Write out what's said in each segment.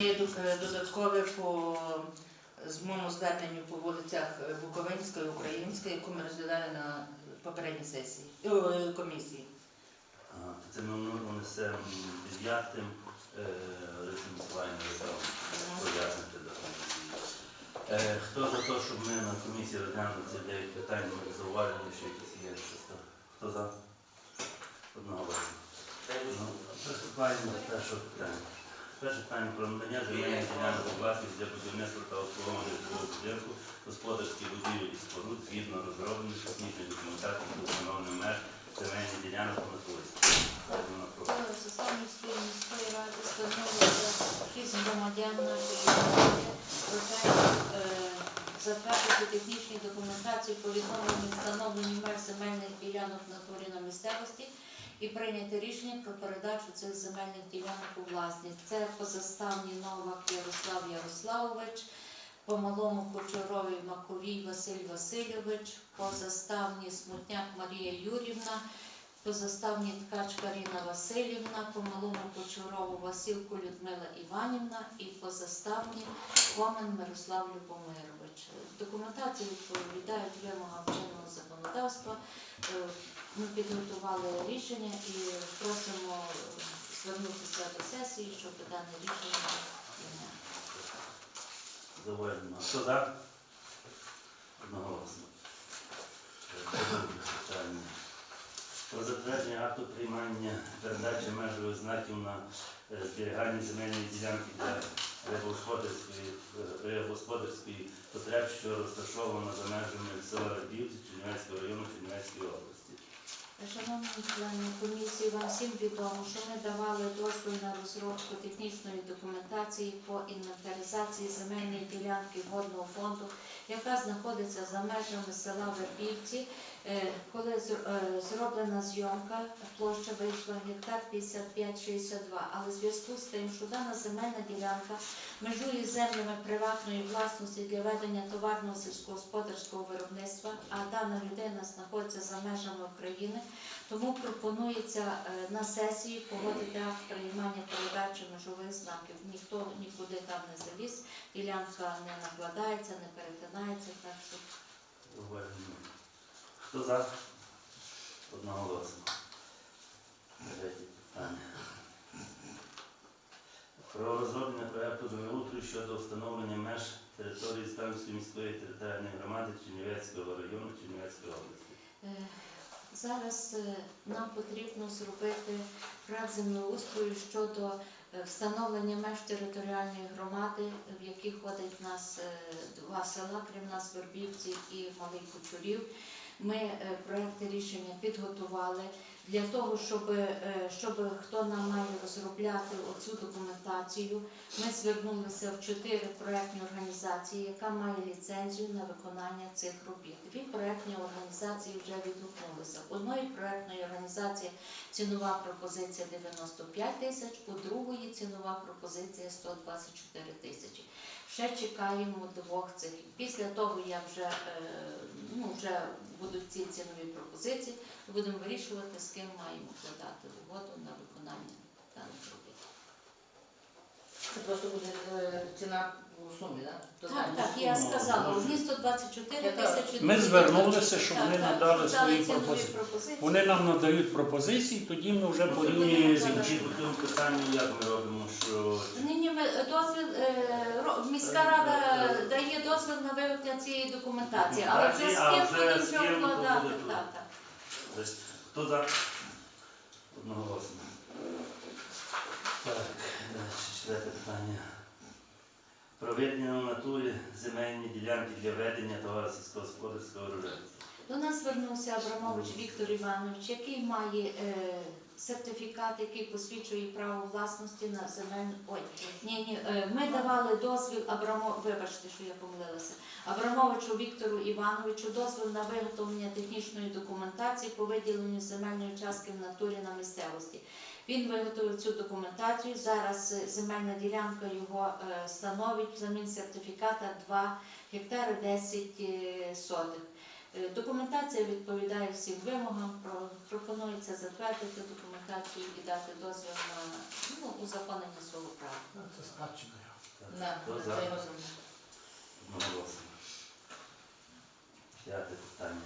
Ду- додаткове по з моєму зверненню по вулицях Буковинської, Української, яку ми розглядали на попередній сесії комісії. Це ми внесемо дев'ятим е, рекомендування пояснити до комісії. Е, Хто за те, щоб ми на комісії розглянули ці дев'ять питань, ми зауваження, що якісь є щось? Хто за? Одного голосу. Ну, Приступаємо до першого питання. Перше питання про надання земельних ділянок у власність для будівництва та обслуговування житлового будинку, господарських будівель і споруд згідно розроблених технічної документації та встановлених меж земельних ділянок на туристів. Сосновської міської ради звернулися шість громадян нашої громади е, затвердити технічну документацію по відновленню встановленню меж земельних ділянок в натурі на місцевості і прийняти рішення про передачу цих земельних ділянок у власність. Це позаставні Новак Ярослав Ярославович, по малому Кочурові Маковій Василь Васильович, позаставні Смутняк Марія Юрівна, позаставні ткач Каріна Васильівна, по малому Кочурову Василку Людмила Іванівна і позаставні Комен Мирослав Любомирович. Документації відповідають вимогам чинного законодавства. Е, Ми підготували рішення і просимо е, звернутися до сесії, щоб дане рішення. Зауваження. Хто за? Одноголосно. Питання. Про затвердження акту приймання передачі межових знаків на е, зберігання земельної ділянки для рибогосподарської, е, потреб, що розташована за межами села Рабівці Чернівецького району Чернівецької області. Шановні члени комісії, вам всім відомо, що ми давали дозвіл на розробку технічної документації по інвентаризації земельної ділянки водного фонду, яка знаходиться за межами села Вербівці. Е, Коли е, зроблена зйомка, площа вийшла гектар 55,62, але в зв'язку з тим, що дана земельна ділянка межує землями приватної власності для ведення товарного сільськогосподарського виробництва, а дана людина знаходиться за межами України, тому пропонується е, на сесії погодити акт приймання передачі межових знаків. Ніхто нікуди там не заліз, ділянка не накладається, не перетинається, так що. Хто за? Одноголосно. Третє питання. Про розроблення проекту землеустрою щодо встановлення меж території Ставської міської територіальної громади Чернівецького району Чернівецької області. Е, Зараз е, нам потрібно зробити проект землеустрою щодо е, встановлення меж територіальної громади, в якій ходить в нас два села, крім нас Вербівці і Малий Кучурів. Ми е, проекти рішення підготували для того, щоб, е, щоб хто нам має розробляти оцю документацію. Ми звернулися в чотири проектні організації, яка має ліцензію на виконання цих робіт. Дві проектні організації вже відгукнулися. Одної проектної організації цінова пропозиція 95 тисяч, у другої цінова пропозиція 124 тисячі. Ще чекаємо двох цих. Після того, як вже, е, ну, вже будуть ці цінові пропозиції, будемо вирішувати, з ким маємо вкладати угоду на виконання даних робіт. Це просто буде е, ціна у сумі, так? То Так, я сказала, одні 124 Яка? тисячі. Ми звернулися, щоб вони надали свої пропозиції. Вони нам надають пропозиції, тоді ми вже порівнюємо з іншими. по цьому питанню як ми робимо, що Ні, ні, ми дозвіл е, ро- міська рада дає дозвіл на виготовлення цієї документації, але вже з А ким вже будемо з вже ким, вкладати. буде тут. Так, так. хто за? Одноголосно. Так, далі четверте питання. Проведення в натурі земельні ділянки для ведення товару сільськогосподарського виробництва. До нас звернувся Абрамович Віктор Іванович, який має е, сертифікат, який посвідчує право власності на земельну. Ой, ні, ні, е, ми давали дозвіл Абрамо... вибачте, що я помилилася. Абрамовичу Віктору Івановичу дозвіл на виготовлення технічної документації по виділенню земельної частки в натурі на місцевості. Він виготовив цю документацію. Зараз е, земельна ділянка його е, становить взамін сертифіката 2 гектари 10 е, сотих. Документація відповідає всім вимогам. Пропонується затвердити документацію і дати дозвіл на ну, узаконення свого права. Це спадщина. На, Хто за? це його землю. Одноголосно. П'яте питання.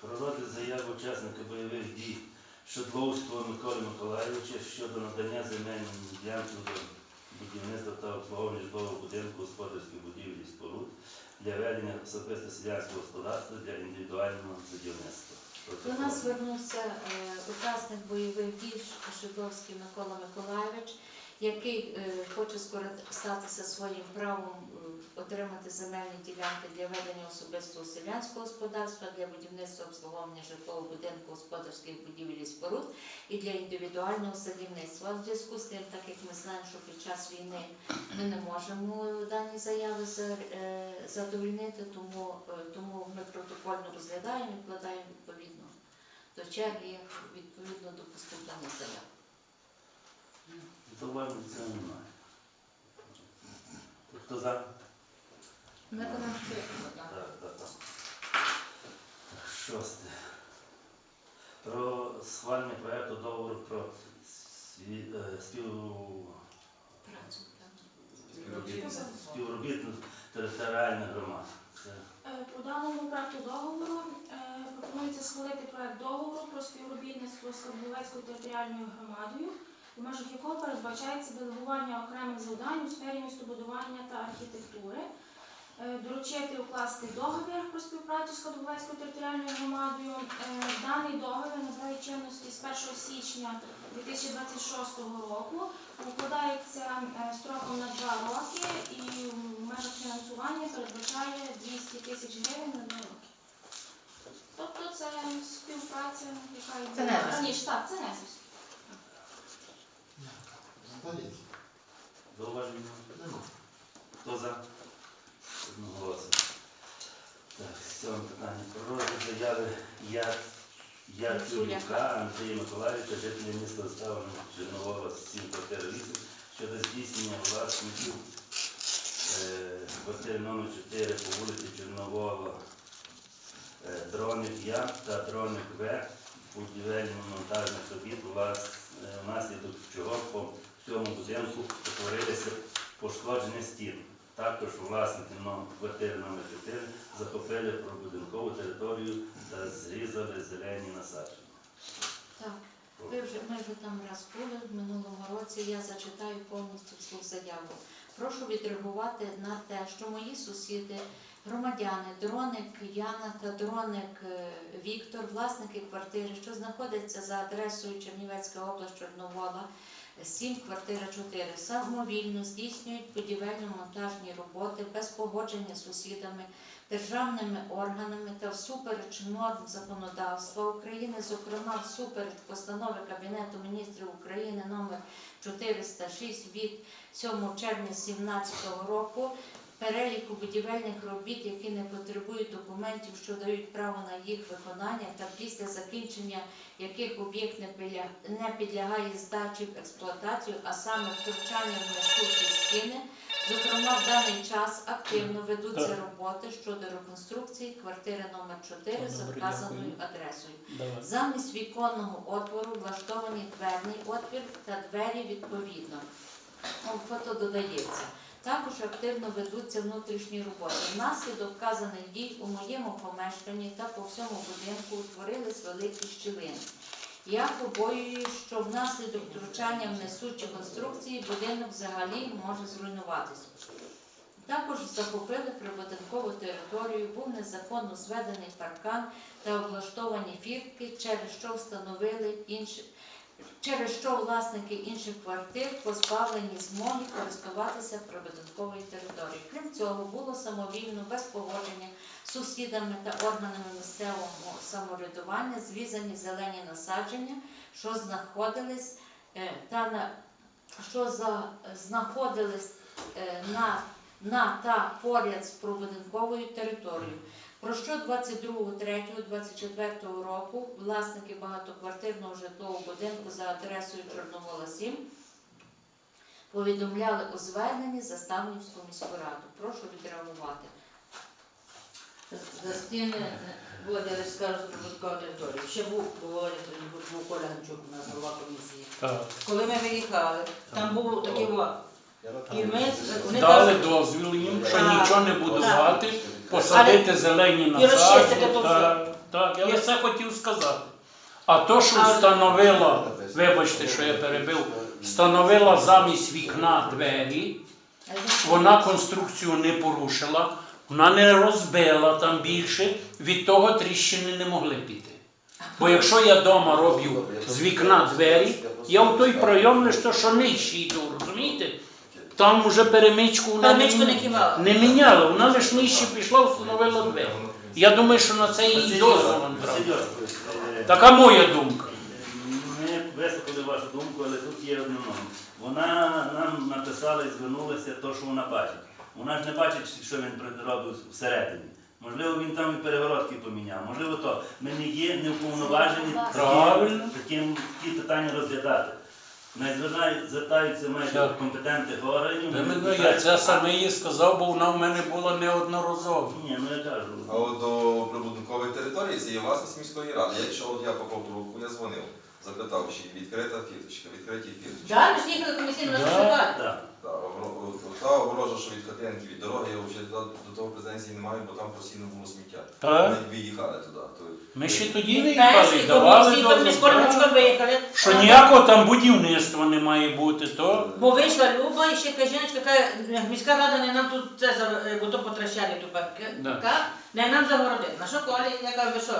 Про розгляд заяви учасника бойових дій Шодловського Миколи Миколайовича щодо надання земельної ділянки до будівництва та обслуговування житлового будинку господарських будівлі споруд для ведення особисто селянського господарства для індивідуального будівництва. До нас звернувся е, учасник бойових дій Шидовський Микола Миколайович, який е, хоче скористатися своїм правом е, отримати земельні ділянки для ведення особистого селянського господарства, для будівництва обслуговування житлового будинку, господарських будівель і споруд і для індивідуального садівництва. В зв'язку з тим, так як ми знаємо, що під час війни ми не можемо дані заяви е, задовольнити, тому, е, тому ми протокольно розглядаємо і вкладаємо відповідно до черги відповідно до поступлення заяв. Зауважень це немає. Хто за? Ми то так. Так, так, так. Шосте. Про схвалення проекту договору про сві- е, спів... Працю, співробітництво співробітництво територіальних громад. Це Е, По даному проекту договору е, пропонується схвалити проект договору про співробітництво з Кабловецькою територіальною громадою, в межах якого передбачається делегування окремих завдань у сфері містобудування та архітектури. Е, Доручити укласти договір про співпрацю з Кабловецькою територіальною громадою. Е, Даний договір набирає чинності з 1 січня 2026 року. Укладається е, строком на два роки і в межах фінансування передбачає 200 тисяч гривень на два роки. Тобто це співпраця, яка й Це Незис. раніше. Так, це. Складіть. зауваження? Нема. Хто за? Одноголосно. Так, сьоме питання. Про розгляд заяви Я... Яцюрюка Андрія Миколаївича, жителя міста Ставлення Чорновола 7 квартир 8, щодо здійснення власників е, квартири номер 4 по вулиці Чорновола, е, дроник Я та дроник В, будівельно-монтажних робіт, влас- е, внаслідок чого по цьому будинку утворилися пошкодження стін. Також власники квартири номер 4 захопили прибудинкову територію та зрізали зелені насадження. Так. Ви вже, ми вже там раз були минулому році. Я зачитаю повністю всю заяву. Прошу відреагувати на те, що мої сусіди, громадяни, дроник Яна та дроник е, Віктор, власники квартири, що знаходяться за адресою Чернівецька область Чорновола, 7, квартира 4, самовільно здійснюють будівельно-монтажні роботи без погодження з сусідами, державними органами та всупереч норм законодавства України, зокрема всупереч постанови Кабінету міністрів України номер 406 від 7 червня 2017 року переліку будівельних робіт, які не потребують документів, що дають право на їх виконання, та після закінчення яких об'єкт не підлягає здачі в експлуатацію, а саме втручання в несучі стіни. Зокрема, в даний час активно ведуться роботи щодо реконструкції квартири номер 4 за Добре, вказаною адресою. Замість віконного отвору влаштовані дверний отвір та двері відповідно. Фото додається. Також активно ведуться внутрішні роботи. Внаслідок вказаних дій у моєму помешканні та по всьому будинку утворились великі щілини. Я побоююсь, що внаслідок втручання в несучі конструкції будинок взагалі може зруйнуватися. Також захопили прибудинкову територію, був незаконно зведений паркан та облаштовані фіртки, через що встановили інші. Через що власники інших квартир позбавлені змоги користуватися прибудинковою територією. Крім цього, було самовільно, без погодження сусідами та органами місцевого самоврядування зрізані зелені насадження, що знаходились е, та на що за, знаходились е, на, на та поряд з прибудинковою територією. Про що 22.03.24 року власники багатоквартирного житлового будинку за адресою Чорновола 7 повідомляли у зверненні Заставнівську міську раду. Прошу відреагувати. За стіни Володя, я скажу прибуткової території. Ще був тоді був Коля Ганчук, у нас голова комісії. Коли ми виїхали, там був такий І ми вони Дали кажуть, дозвіл їм, що Так. нічого не будувати, Так. Посадити зелені І насадження. Так, я це хотів сказати. А то, що встановила, вибачте, що я перебив, встановила замість вікна двері, вона конструкцію не порушила, вона не розбила там більше, від того тріщини не могли піти. Бо якщо я вдома роблю з вікна двері, я в той пройом лише що нижче йду, розумієте? Там вже перемичку вона Перемичку не, не кивала. не міняла, вона лише нижче пішла, встановила двері. Я думаю, що на це. Васильович, е, Така моя думка. Ми вислухали вашу думку, але тут є одне. Вона нам написала і звернулася те, що вона бачить. Вона ж не бачить, що він робив всередині. Можливо, він там і перегородки поміняв. Можливо, то ми не є не вповноважені Правильно. таким такі питання розглядати. Звертаю- звертаються майже до компетентних органів. Ну, Я це саме їй сказав, бо вона в мене була неодноразово. Ні, ну я кажу. А от до прибудинкової території це є власність міської ради. Якщо от я попав трубку, я дзвонив, запитав, чи відкрита фірточка, відкриті фірточки. Так, ми ж їхали комісійно на. Так. Та, огорожа, що від хатинки, від дороги, я вже до, до того претензій не маю, бо там постійно було сміття. Так. Ми виїхали туди. То, Ми ще тоді Перші виїхали, давали то ми дозвіл. скоро виїхали. Що ніякого там будівництва не має бути, то Бо вийшла Люба і ще каже, жіночка каже, міська рада не нам тут це за е, бо то потращали ту Да. не нам загородити. На що колі, я кажу, що,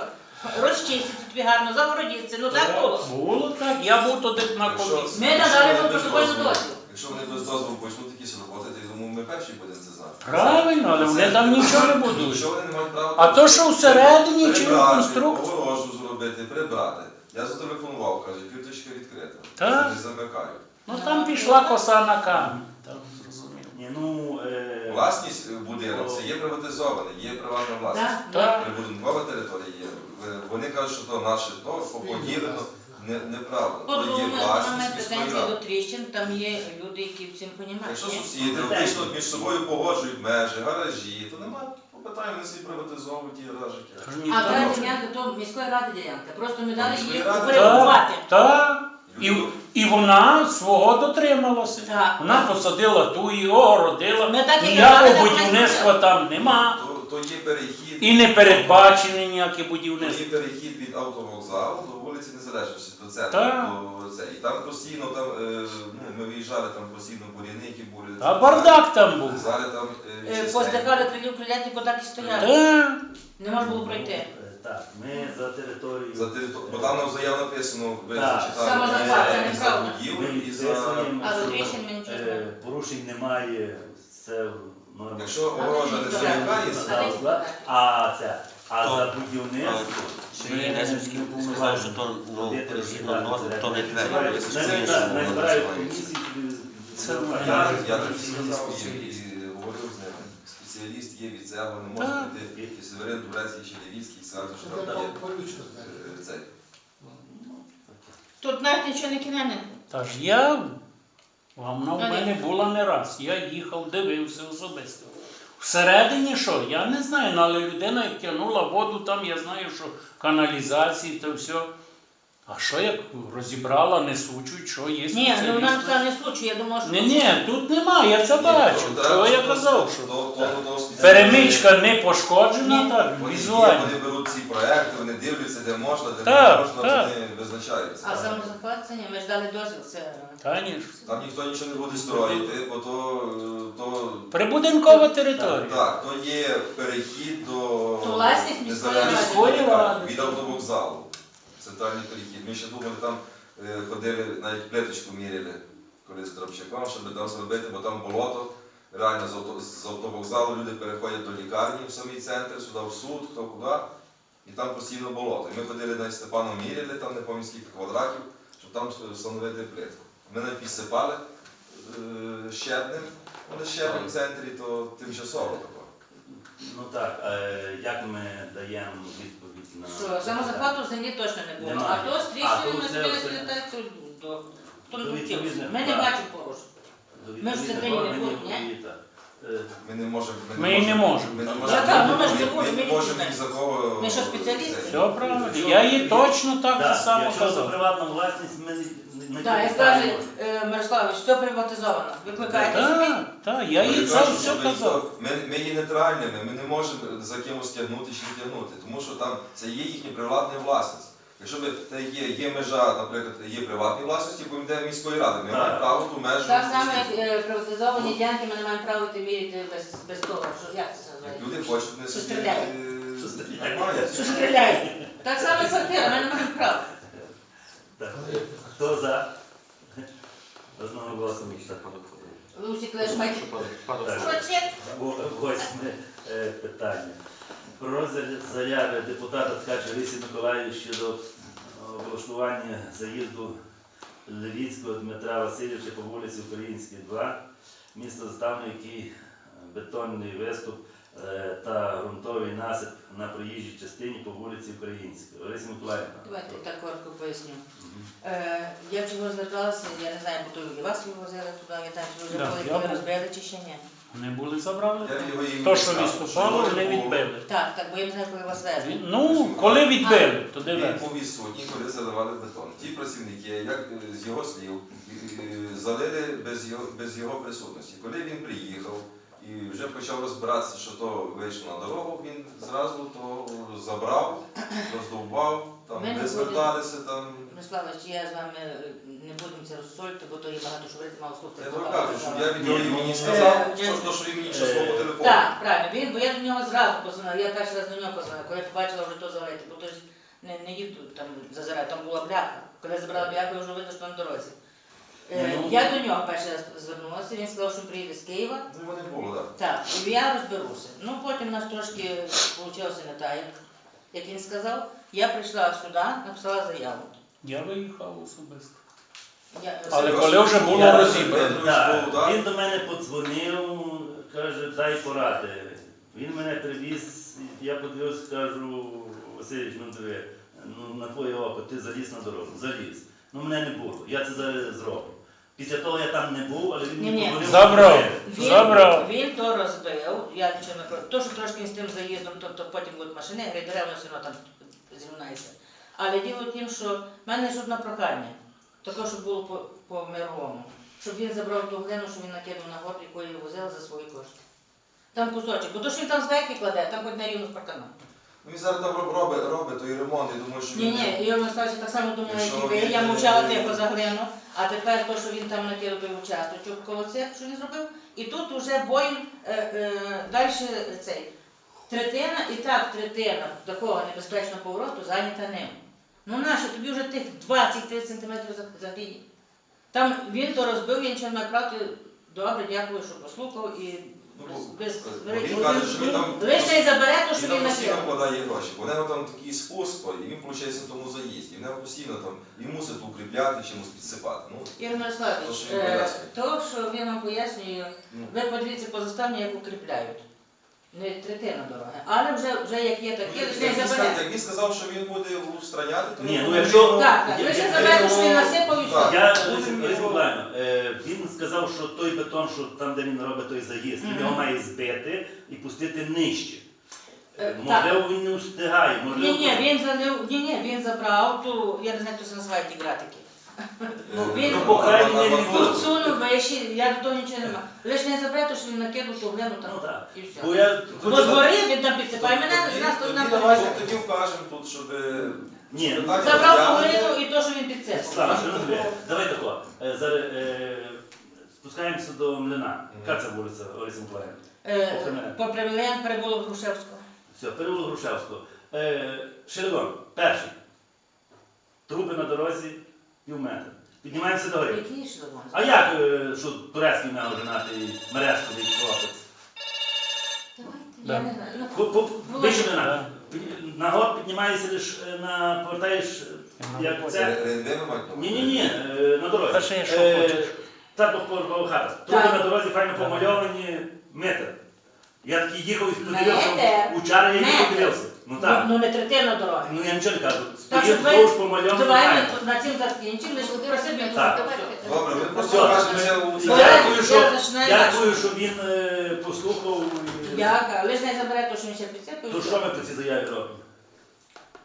розчистити тобі гарно, загородіться. Ну так було. було так. Я був туди на Якщо- комісії. Ми надали вам протокольну дозвіл. Якщо вони без дозволу почнуть якісь роботи, то я думаю, ми перші будемо це знати. Правильно, але вони там нічого не будуть. Нічого вони не мають права. А то, що всередині чи в Прибрати, конструкції. огорожу зробити, прибрати. Я зателефонував, каже, фірточка відкрита. Так. Не замикаю. Ну там пішла коса на камінь. Там зрозуміло. Ні, ну, е, Власність е, будинок це є приватизований, є приватна власність. Так? Так. Прибудинкова територія є. Е, Вони кажуть, що то наше, то поділено. Не, неправда. То є власність міської претензії до ради. тріщин, там є люди, які в цим розуміють. Якщо сусіди вийшли між собою погоджують межі, гаражі, то немає питань, вони собі приватизовують ті гаражики. А далі ділянка, то міської ради ділянка. Просто ми дали Міської їх ради? перебувати. Так. І, і вона свого дотрималася. Так. Вона посадила ту і огородила. Ми так і Ніякого будівництва там нема. То, то є перехід. І не передбачене ніяке то будівництво. є перехід від автовокзалу до вулиці Незалежності, до центру. Так. До це. І там постійно там, е, ну, ми виїжджали, там постійно буряни, які були. А бардак там був. Зараз там е, Е. Поздихали крилів криляти, бо так і стояли. Так. Не можна було пройти. е, Так, ми за територію. За територ... Бо там нам заяв написано, ви Так. зачитали, Самозахват, це е, і за неправда. і за... Підкреслюємо, А тріщин ми нічого не е. Порушень немає. Це. Якщо огорожа не так. А це, а То- за будівництво. Сергій Несівський сказав, що то ну, згідно норм, то не двері. Ми якось не збираємо воно комісії. називається. Це Я, я Так. спеціаліст і говорив з ними. Спеціаліст є від цього, не може прийти і Северин Турецький чи Львівський, сказати, що там є е, цей. Тут навіть нічого не кинене. Та ж я, а вона в мене була не раз. Я їхав, дивився особисто. Всередині що? Я не знаю, ну, але людина як тягнула воду там, я знаю, що каналізації то все. А що як розібрала, несучуть, що є Ні, ну нам спеціалісти? це не случай, я думала, що... Ні, ні, тут нема, я це бачу. Ні, Чого я казав, що перемичка не пошкоджена, Ні. так, Вони візуально. Вони беруть ці проекти, вони дивляться, де можна, де Так, не можна, так. вони визначаються. А самозахват ми ж дали дозвіл, це... Конечно. Там ніхто нічого не буде строїти, бо то, е, то Прибудинкова територія. Так, то є перехід до То власність міської ради. незалежності Міської ради. від автовокзалу. Центральний перехід. Ми ще думали, там е, ходили, навіть плиточку міряли коли з Дробчаком, щоб там зробити, бо там болото. Реально з, авто, з автовокзалу люди переходять до лікарні в самий центр, сюди в суд, хто куди. І там постійно болото. І ми ходили на Степаном міряли, там не пам'ятаю скільки квадратів, щоб там встановити плитку. Ми навіть підсипали е, щебнем, але щебень в центрі то тимчасово таке. Ну так, е, як ми даємо відповідь на. Що самозахвату в землі точно не було. Немає. А то з А, то собі все- експлуатацію до... Хто не хотів. Ми не бачимо порушень. До Ми ж відповідних закриємо органів будемо, ні? і так. Ми не можемо. Ми не можемо. Ми не Ну, можемо. так, ну, ми ж не можемо, Ми ми не. Ми що, спеціалісти? Все правильно. Я їй точно так же само якщо за казав. приватну власність, ми не- Так, як каже е, Мирославович, все приватизовано. Викликаєте собі? Так, так, я їй це кажуть, все що казав. Ми, ми є нейтральними, ми не можемо за кимось тягнути чи не тягнути, тому що там це є їхня приватна власність. Якщо те є, є межа, наприклад, є приватні власності, комітет міської ради, ми маємо право ту межу. Так само, як е, приватизовані ділянки, ми не маємо права йти міряти без, без того, що як це називається? люди хочуть, вони Що собі стріляють. е, Що стріляють. нормально. Що стріляють. Так само і квартира, ми не маємо права. Так. Хто за? Одного голосу міста. Ви всі клеш маєте. Так. Восьме е, питання. Про розгляд заяви депутата Ткача Лисі Миколаївни щодо облаштування заїзду Левіцького Дмитра Васильовича по вулиці Українській, 2, місто Заставне, який е, бетонний виступ е, та ґрунтовий насип на проїжджій частині по вулиці Українській. Лариса Миколаївна. Давайте так коротко поясню. Мгм. Е, я чого зверталася, я не знаю, бо то і вас ви возили туди, я там вже Да, були, я коли розбили чи ще ні. Не були забрали. Їм То, що виступало, вони відбили. Так, так, бо я не знаю, коли вас везли. Ну, коли відбили, то де Він був відсутній, коли заливали бетон. Ті працівники, як е, з його слів, залили без його, без його присутності. Коли він приїхав і вже почав розбиратися, що то вийшло на дорогу, він зразу то забрав, роздовбав, там Ми не не зверталися там. Я з вами е, не будемо це розсольти, бо то є багато що говорити, мало слухати. Я багато кажу, що я від нього Ні, ну, е, сказав, е, що то, що він мені е, ще свого телефону. Так, правильно, він, бо я до нього зразу позвонила, я перший раз до нього позвонила, коли я побачила вже то залити, бо то ж не, не їду там зазирати, там була бляха. Коли я забрала бляху, я вже видно, що на дорозі. Е, Ну. Я до нього перший раз звернулася, він сказав, що приїде з Києва. Ну, його не було, так. Так, і я розберуся. Ну потім у нас трошки вийшло не так, як, як він сказав. Я прийшла сюди, написала заяву. Я виїхав особисто. Я, Але коли вже було розібрано. Так? Він до мене подзвонив, каже, дай поради. Він мене привіз, я подивився, кажу, Васильович, ну диви, ну на твоє око, ти заліз на дорогу, заліз. Ну мене не було, я це зараз зроблю. Після того я там не був, але він Ні-ні. мені подзвонив. Забрав. Він, Забрав. він то розбив, я нічого не про то, що трошки з тим заїздом, тобто потім будуть машини, грейдеревно все одно там зрівнається. Але діло в тім, що в мене ж одне прохання, таке, щоб було по, по щоб він забрав ту глину, що він накинув на горб, яку я возила за свої кошти. Там кусочок, бо то, що він там зверху кладе, там хоч на рівну паркану. Ну, Він зараз там робить, робить той ремонт, я думаю, що Ні, він... ні, я Мирославович так само думала, як і ви. Я мовчала тихо за глину, а тепер то, що він там накинув той участочок коло цих, що він зробив, і тут уже боїм е, е, далі цей. Третина, і так третина такого небезпечного повороту зайнята ним. Ну нащо, тобі вже тих 20-30 сантиметрів за- загріє. Там він то розбив, я нічого не маю добре, дякую, що послухав і Ну, без, він він лише забере то, Він що там він постійно накинув. вкладає гроші, бо в нього там такий спуск, і він, виходить, в тому заїзді. І в нього постійно там, він мусить укріпляти, чимось підсипати. Ну, Ігор Мирославович, він е, то, що він вам пояснює, Ну. ви подивіться по заставні, як укріпляють. Не третина дороги, але вже, вже як є таке, як, лише він забере. як він сказав, що він буде устраняти, то Ні, ну, якщо- Так, так, лише я- забере, що він насипав і все. Я його- е, він сказав, що той бетон, що там, де він робить той заїзд, він його має збити і пустити нижче. Е, Можливо, він не встигає, Ні, можливо. ні, він залив, ні, ні, він забрав ту, я не знаю, хто це називає ті гратики. Ну, він- ну, по крайній на- на- мірі, на- Тут сунув, бо я ще, я до того нічого не маю. Лише не забере, то, що він накинув ту глину там Ну так. і все. Бо я Бо згори він там підсипає мене, Тоді- нас тут тоді нам давайте тоді вкажемо тут, щоб... Ні, щоб питання Забрав ту глину і то, що він підсипав. Слава, що Давай тако. Е, Зараз е, спускаємося до млина. Яка це вулиця Лариса Миколаївна? Е, По Привілеям перебуло Грушевського. Все, переулок Грушевського. Е, Шелегон, перший. Труби на дорозі пів метра. Піднімаємося до гори. А як, е, що турецький мав женатий мережковий хлопець? Давайте. Я не Вище. На гор піднімаєшся лиш е, на повертаєш, як це. На Ні, ні, ні, на дорозі. Та ще є, що Е, хочеш. Так, по хата. Труби на дорозі файно помальовані, метр. Я такий їхав і подивився, Метр? учора я їхав подивився. Ну так. Ну не третина дороги. Ну я нічого не кажу. Так Стоїть що вздовж по мальому. Давай питання. ми на цим закінчимо, лише просимо. Так. Добре, ми просто що Ну, Дякую, я що, дякую, що він е, послухав. і- Як, лише не забере те, що він ще підцепив. То що ми по цій заяві робимо?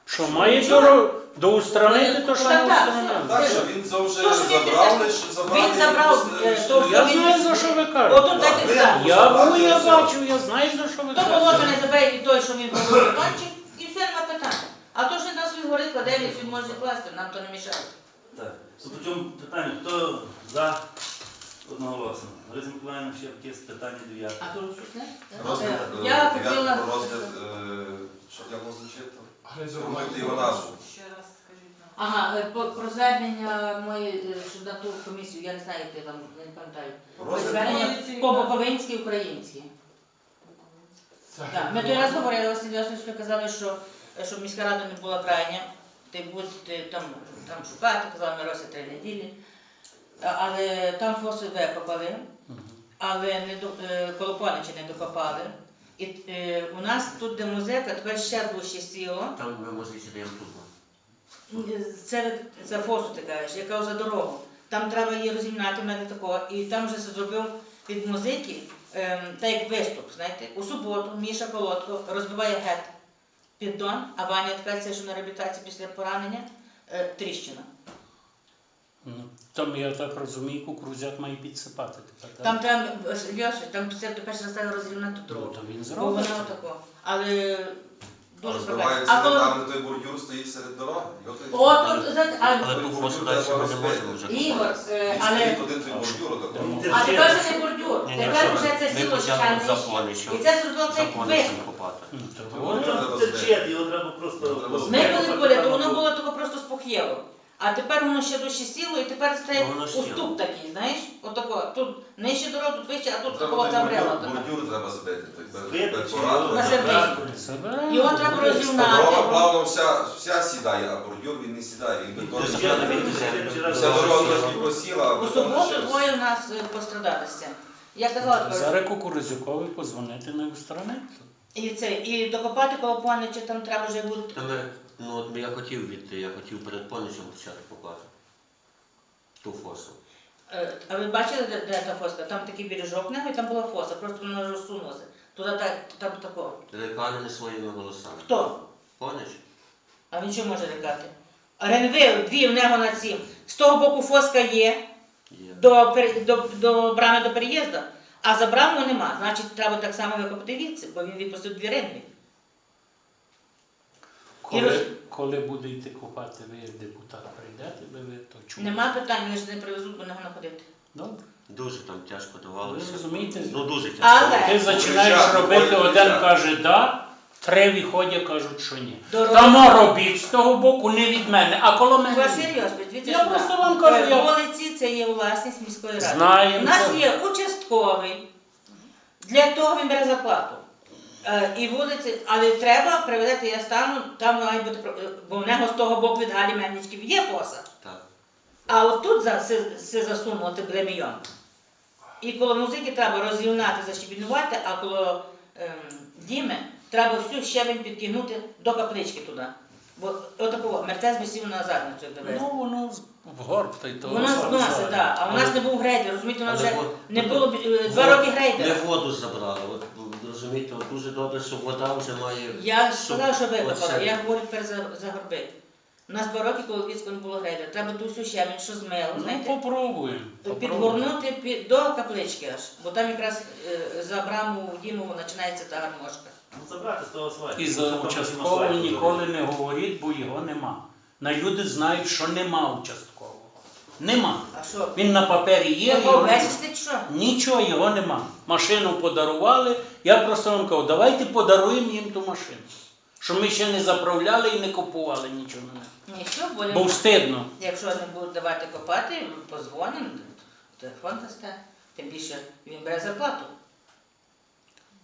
Що має до, до устранити, то що Так, не так. що він це вже То, що він забрав, лише забрав. він забрав, е, то, Я знаю, за що ви кажете. ви-. Я був, я знаю, за що ви То болото кажете. не забере від той, що він кончик, і все нема питань. А то, що нас він горить кладе, він може класти, нам то не мішає. Так. По цьому хто за одноголосно? Лариса Миколаївна, ще якесь питання дев'яте. А то тут не? Розгляд, Е, е, Я хотіла... розгляд, е, що я можу зачитати? Формуйте його назву. Ага, е, по- про звернення моє е, що на ту комісію, я не знаю, як я там не пам'ятаю. Розгляд Звернення по Буковинській українській. Так, ми той раз говорили, Василь Йосифович, ви казали, що щоб міська рада не була крайня, ти будете там, там шукати, казали Мирося три неділі. Але там фоси викопали, але не до, е, не докопали. І е, у нас тут, де музика, тепер ще дужче сіло. Там ви музиці даємо тут. Це, це фосу ти кажеш, яка за дорогу. Там треба її розімняти, в мене такого. І там вже зробив від музики, ем, так як виступ, знаєте, у суботу Міша Колодко розбиває гет піддон, а Ваня ткається, що на реабілітації після поранення е, тріщина. Ну, Там, я так розумію, кукурузяк має підсипати тепер. Там так? треба, Льоша, там це до першого стає розрівняти Ну, дорогу. то він Бо зробить. вона отако. Але дуже. Розбивається, А коли... там той бордюр стоїть серед дороги. Його той- О, тут, за- а, Але ту далі ми не можемо вже Ігор, купати. е, Він але... стоїть один той бордюр отакого. А тепер вже не бордюр, Ні, ні, тепер вже це ми сіло що І це зробило так закони виступ. цим копати. Ну, то Воно треба терчить, його треба просто... Ми коли були, то воно було тако просто спох'єло. А тепер воно ще дужче сіло, і тепер воно ж уступ такий, знаєш? Отако. Тут нижче дорога, тут вище, а тут такого забрела. бордюр, бордюр треба збити. На. Його треба Дорога розігнати. плавно вся, вся сідає, а бордюр він не сідає. Він бетонний. Вся дорога трошки просіла, а У бетон суботу лишився. двоє у нас е, пострадали з. Я казала, Зараз кукурузякові позвонити на устранити. І це, і докопати коло Понича там треба вже буде. Та ми, ну от я хотів від, я хотів перед понищем почати копати. Ту фосу. Е, А ви бачили, де, де та фоска? Там такий бережок, не, і там була фоса, просто вона розсунулася. Туди так, там такого. Лікарні своїми голосами. Хто? Понич? А він що може лякати? А ренвив, дві в нього на цім. З того боку фоска є Є. до, пер- до, до брами до переїзду, а за браму нема. Значить, треба так само викопати віці, бо він відпустив дві ренві. І роз- Коли, коли буде йти копати, ви як депутат прийдете, би ви то чули. Нема питань, вони ж не привезуть, бо не находити. Добре. Дуже там тяжко давалося. Ви розумієте? Ну дуже тяжко. Але Ти починаєш робити, один каже да, три виходять, кажуть, що ні. Дорога. Тому робіть з того боку, не від мене, а коло мене. Василь Йосипович, дивіться Я просто вам кажу, я- Вулиці це є власність міської ради. Знаємо, У нас є участковий, для того він бере зарплату. Е, І вулиці, але треба приведати я стану, там має бути, бо в нього з того боку від Галі Мельничків є. Так. А от тут за, се, се засунути блемійон. І коло музики треба розрівнати, защебінувати, а коло ем, діми треба всю щебень підтягнути до каплички туди. Бо отакого мерцес би сів на задницю, як довести. Ну, воно з- в горб та й то. У Воно зносить, так. А у нас не був грейдер, розумієте, у нас Але вже от- не було е, два роки Не грейдера. воду забрали. От розумієте, от дуже добре, що вода вже має. Я щоб сказала, що викопала, я говорю тепер за, за горби. У нас два роки, коли Львівського не було грейдера. Треба ту всю щебень, що змило, Ну, знаєте, попробуємо. попробуємо. підгорнути під, до каплички аж. Бо там якраз е, за браму в Дімову починається та гармошка. Ну, забрати з того асфальту. І за участкового ніколи не говоріть, бо його нема. На люди знають, що нема участкового. Нема. А що? Він на папері є. Ви його нема. повесите чи що? Нічого його нема. Машину подарували. Я просто вам кажу, давайте подаруємо їм ту машину. Що ми ще не заправляли і не купували нічого на неї. Нічого, Бо будемо. встидно. Якщо не будуть давати копати, позвонимо, телефон дасте. Тим більше він бере зарплату.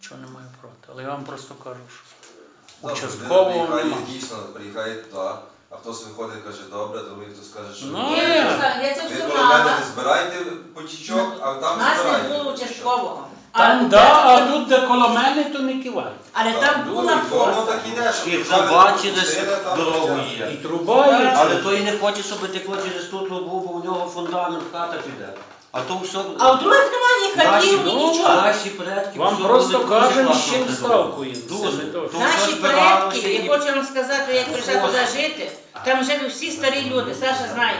Чого не маю проти. Але я вам просто кажу, що участкового людина нема. Дійсно, приїхає туди, а хтось виходить і каже, добре, другий хтось каже, що Ну, ні. Я, це- ви все коло мене не збирайте потічок, а там Нас не було участкового. Там да, а тут, де коло мене, то не кивай. Але там ну, була і воно іде, що І труба через там дорогу є. І труба є. Але той не хоче, щоб текло через ту трубу, бо у нього фундамент хата піде. А то все. А у других немає ні хатів, Наші нічого. Наші предки Вам все просто вони дуже кажемо, класно з чим ставкою. Дуже. Це не то. То Наші збиралося предки, і- я хочу вам сказати, як прийшла туди жити, там жили всі старі люди, Саша знає.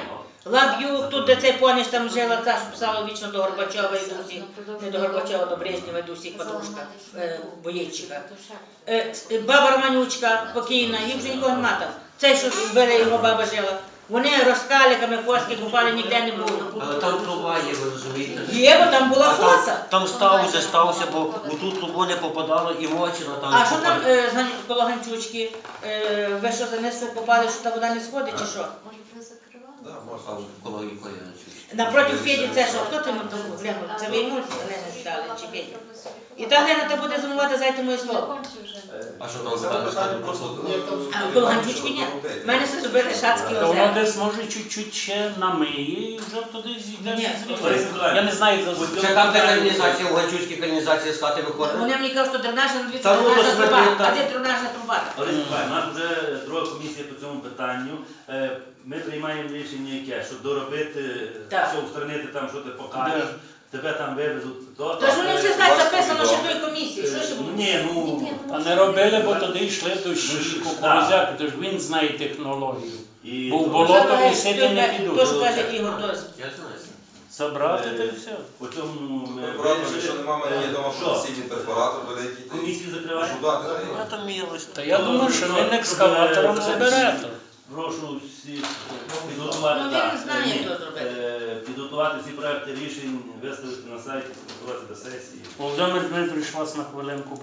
Лаб'юк, тут де цей пониш, там жила та, що писала вічно до Горбачова і до всіх, не до Горбачова, до Брежнєва, до всіх подружка, е, Боєчика. Е, с- Баба Романючка покійна, їх вже нікого нема там. Цей, що бере його баба жила. Вони розкаликами фоски купали, ніде не було. Але там труба є, ви розумієте? Є, бо там була А там, фоса. там став вже стався, бо у ту трубу не попадало і мочила там. А не що там попадало. е, з Ган- коло Ганчучки? Е, ви що занесли, попали, що та вода не сходить, чи що? Може, ви закривали? Да, А можна. коло якої я не чую. Напроти Феді це що? Хто там там глянув? Це ви йому Глена дали, чи Феді? І та Глена та буде зумувати, зайте моє слово. А що там питання питання А коло Ганчучки ні. В мене все зробили шацькі То воно озера. десь може чуть-чуть ще намиє і вже туди зійде. Ні. зрівняється. Я не знаю, за Це там, де каналізація, у Гачуцькій каналізація з хати виходить. Вони мені кажуть, що дренажна ну, Та ну, дренажна то труба. А так. де дренажна труба? Але у нас вже друга комісія по цьому питанню. Е, Ми приймаємо рішення яке, щоб доробити, Так. все устранити там, що ти покажеш, тебе там вивезуть. То, Тож вони вже знають записано ще повідомили. тої комісії. Що ще буде? Ні, ну, А не робили, бо туди йшли дощі, Ну, кукурузяки, тож він знає технологію. і Бо в то- болото Що місити не каже- підуть. То, що каже Ігор Дозь. Я знаю. Забрати та й Е, все. По цьому ми Перфоратор, вирішили, нема, в мене є е, вдома що? професійний перфоратор великий. Комісію закриваємо? Прошу та Я. Та я думаю, що він екскаватором забере. то. Прошу всіх підготувати, Ну, так, знає, ні, е, підготувати всі проекти рішень, виставити на сайті, підготувати до сесії. Володимир Дмитрович вас на хвилинку